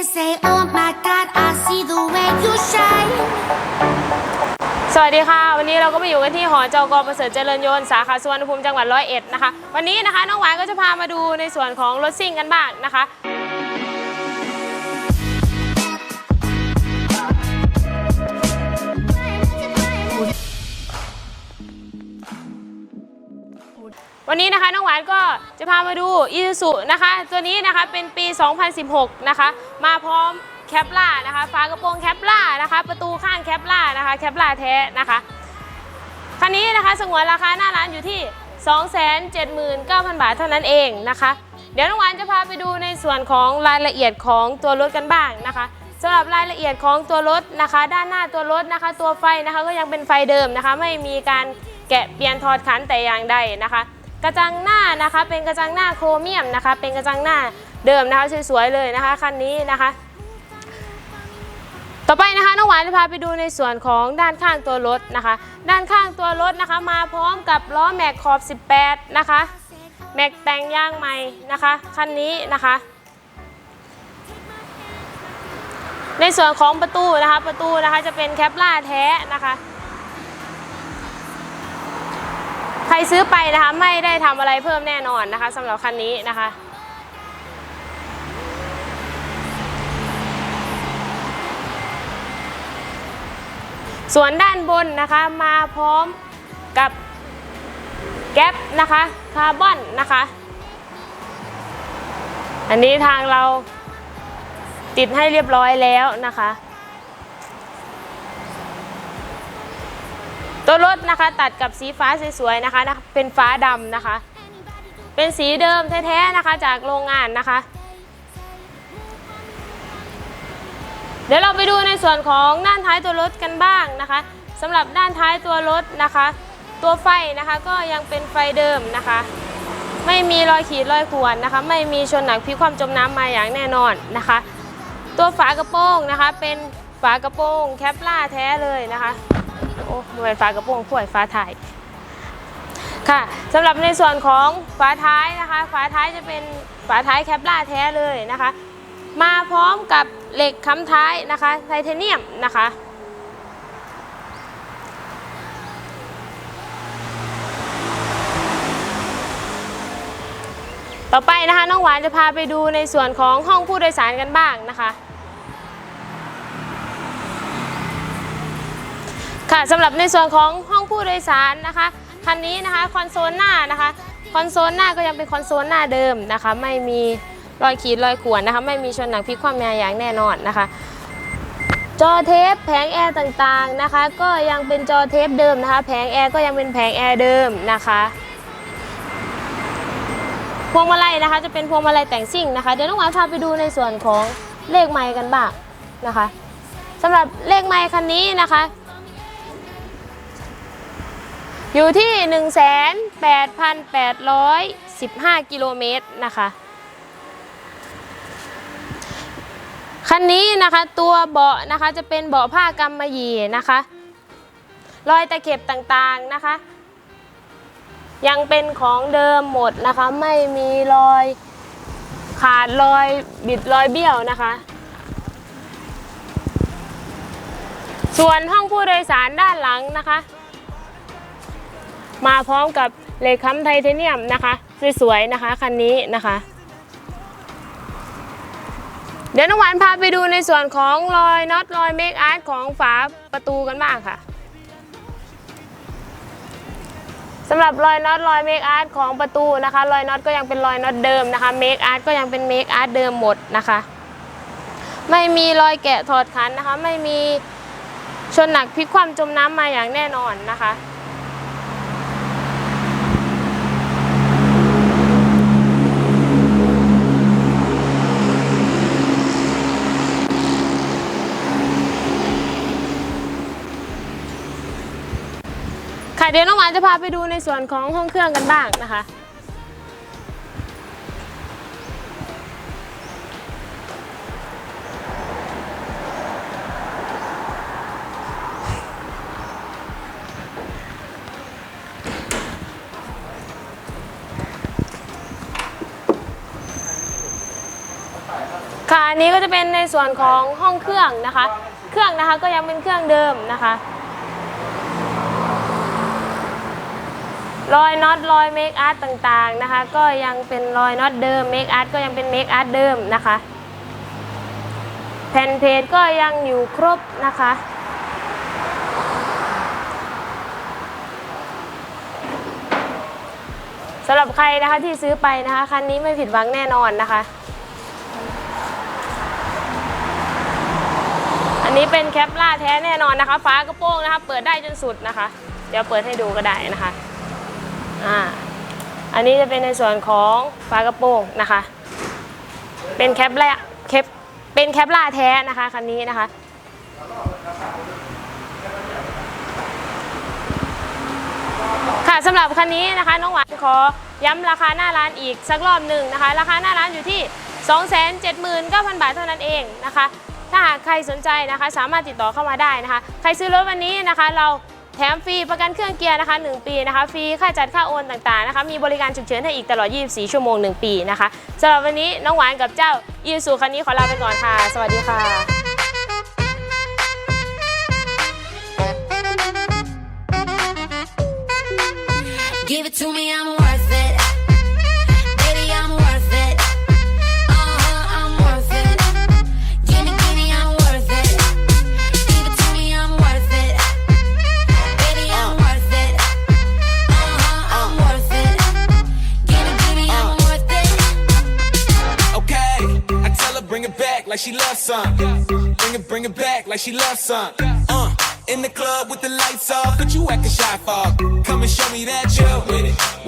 They say, oh my God, I see the way you shine. สวัสดีค่ะ วันนี้เราก็มาอยู่กันที่หอจกประเสริฐเจริญยนต์สาขาสุวรรณภูมิจังหวัดร้อยเอ็ดนะคะ วันนี้นะคะน้องหวานก็จะพามาดูในส่วนของรถซิ่งกันบ้างนะคะ วันนี้นะคะน้องหวานก็จะพามาดูอีซูซุนะคะ ตัวนี้นะคะเป็นปี 2016 นะคะ มาพร้อมแคปล่านะคะฝากระโปรงแคปล่านะคะ ประตูข้างแคปล่านะคะ แคปล่าแท้นะคะคันนี้นะคะสงวนราคาหน้าร้านอยู่ที่ 279,000 บาทเท่านั้นเองนะคะ เดี๋ยวน้องหวานจะพาไปดูในส่วนของรายละเอียดของตัวรถกันบ้างนะคะสำหรับรายละเอียดของตัวรถนะคะ ด้านหน้าตัวรถนะคะ ตัวไฟนะคะก็ยังเป็นไฟเดิมนะคะ ไม่มีการแกะเปลี่ยนถอดขันแต่อย่างใดนะคะ กระจังหน้านะคะเป็นกระจังหน้าโครเมียมนะคะ เป็นกระจังหน้าเดิมนะคะสวยๆเลยนะคะคันนี้นะคะ ต่อไปนะคะน้องหวานจะพาไปดูในส่วนของด้านข้างตัวรถนะคะ ด้านข้างตัวรถนะคะ มาพร้อมกับล้อแม็กขอบ 18 นะคะแม็กแต่งยางใหม่นะคะคันนี้นะคะ ในส่วนของประตูนะคะประตูนะคะจะเป็นแคปล่าแท้นะคะ ใครซื้อไปนะคะไม่ได้ทำอะไรเพิ่มแน่นอนนะคะสำหรับคันนี้นะคะ ส่วนด้านบนนะคะมาพร้อมกับแก๊ปนะคะคาร์บอนนะคะ อันนี้ทางเราติดให้เรียบร้อยแล้วนะคะ ตัวรถนะคะตัดกับสีฟ้าสวยๆนะคะนะเป็นฟ้าดำนะคะ เป็นสีเดิมแท้ๆนะคะจากโรงงานนะคะ เดี๋ยวเราไปดูในส่วนของด้านท้ายตัวรถกันบ้างนะคะสำหรับด้านท้ายตัวรถนะคะ ตัวไฟนะคะก็ยังเป็นไฟเดิมนะคะ ไม่มีรอยขีดรอยข่วนนะคะ ไม่มีชนหนักพิความจมน้ำมาอย่างแน่นอนนะคะ ตัวฝากระโปรงนะคะ เป็นฝากระโปรงแคปล่าแท้เลยนะคะ โอ้ไม่เป็นฝากระโปรงข่วยฟ้าถ่ายค่ะสำหรับในส่วนของฝาท้ายนะคะ ฝาท้ายจะเป็นฝาท้ายแคปล่าแท้เลยนะคะ มาพร้อมกับเหล็กค้ำท้ายนะคะไทเทเนียมนะคะต่อไปนะคะน้องหวานจะพาไปดูในส่วนของห้องผู้โดยสารกันบ้างนะคะ ค่ะสำหรับในส่วนของห้องผู้โดยสารนะคะคันนี้นะคะคอนโซลหน้านะคะคอนโซลหน้าก็ยังเป็นคอนโซลหน้าเดิมนะคะ ไม่มีรอยขีดรอยข่วนนะคะ ไม่มีชนหนังพลิกคว่ำมาอย่างแน่นอนนะคะ จอเทปแผงแอร์ต่างๆนะคะ ก็ยังเป็นจอเทปเดิมนะคะ แผงแอร์ก็ยังเป็นแผงแอร์เดิมนะคะพวงมาลัยนะคะ จะเป็นพวงมาลัยแต่งซิ่งนะคะเดี๋ยวน้องหวานพาไปดูในส่วนของเลขไมค์กันบ้างนะคะสำหรับเลขไมค์คันนี้นะคะ อยู่ที่ 18,815 กิโลเมตรนะคะ คันนี้นะคะตัวเบาะนะคะจะเป็นเบาะผ้ากำมะหยี่นะคะ รอยตะเข็บต่างๆนะคะ ยังเป็นของเดิมหมดนะคะ ไม่มีรอยขาดรอยบิดรอยเบี้ยวนะคะ ส่วนห้องผู้โดยสารด้านหลังนะคะ มาพร้อมกับเหล็กค้ำไทเทเนียมนะคะสวยๆนะคะคันนี้นะคะ เดี๋ยวน้องหวานพาไปดูในส่วนของรอยน็อตรอยเมคอาร์ตของฝาประตูกันบ้างค่ะสำหรับรอยน็อตรอยเมคอาร์ตของประตูนะคะรอยน็อตก็ยังเป็นรอยน็อตเดิมนะคะเมคอาร์ตก็ยังเป็นเมคอาร์ตเดิมหมดนะคะ ไม่มีรอยแกะถอดขันนะคะ ไม่มีชนหนักพลิกคว่ำจมน้ำมาอย่างแน่นอนนะคะ เดี๋ยวน้องหวานจะพาไปดูในส่วนของห้องเครื่องกันบ้างนะคะ ค่ะอันนี้ก็จะเป็นในส่วนของห้องเครื่องนะคะ เครื่องนะคะก็ยังเป็นเครื่องเดิมนะคะ รอยน็อตรอยเมคอาร์ตต่างๆนะคะ ก็ยังเป็นรอยน็อตเดิมเมคอาร์ตก็ยังเป็นเมคอาร์ตเดิมนะคะ แผ่นเพจก็ยังอยู่ครบนะคะ สำหรับใครนะคะที่ซื้อไปนะคะคันนี้ไม่ผิดหวังแน่นอนนะคะ อันนี้เป็นแคปล่าแท้แน่นอนนะคะฝากระโปรงนะคะ เปิดได้จนสุดนะคะ เดี๋ยวเปิดให้ดูก็ได้นะคะ อ่าอันนี้จะเป็นในส่วนของฝากระโปรงนะคะ เป็นแคปล่าแคปเป็นแคปล่าแท้นะคะคันนี้นะคะ ค่ะสำหรับคันนี้นะคะน้องหวานขอย้ำราคาหน้าร้านอีกสักรอบหนึ่งนะคะ ราคาหน้าร้านอยู่ที่ 279,000 บาทเท่านั้นเองนะคะ ถ้าหากใครสนใจนะคะ สามารถติดต่อเข้ามาได้นะคะ ใครซื้อรถวันนี้นะคะเรา แถมฟรีประกันเครื่องเกียร์นะคะ 1 ปีนะคะ ฟรีค่าจัดค่าโอนต่างๆนะคะ มีบริการฉุกเฉินให้อีกตลอด 24 ชั่วโมง 1 ปีนะคะสำหรับวันนี้น้องหวานกับเจ้าอีซูคันนี้ขอลาไปก่อนค่ะ สวัสดีค่ะ Give it to me, I'm like she loves some. Bring it, bring it back like she loves some. Uh, in the club with the lights off, but you acting shy for. Come and show me that you're with it,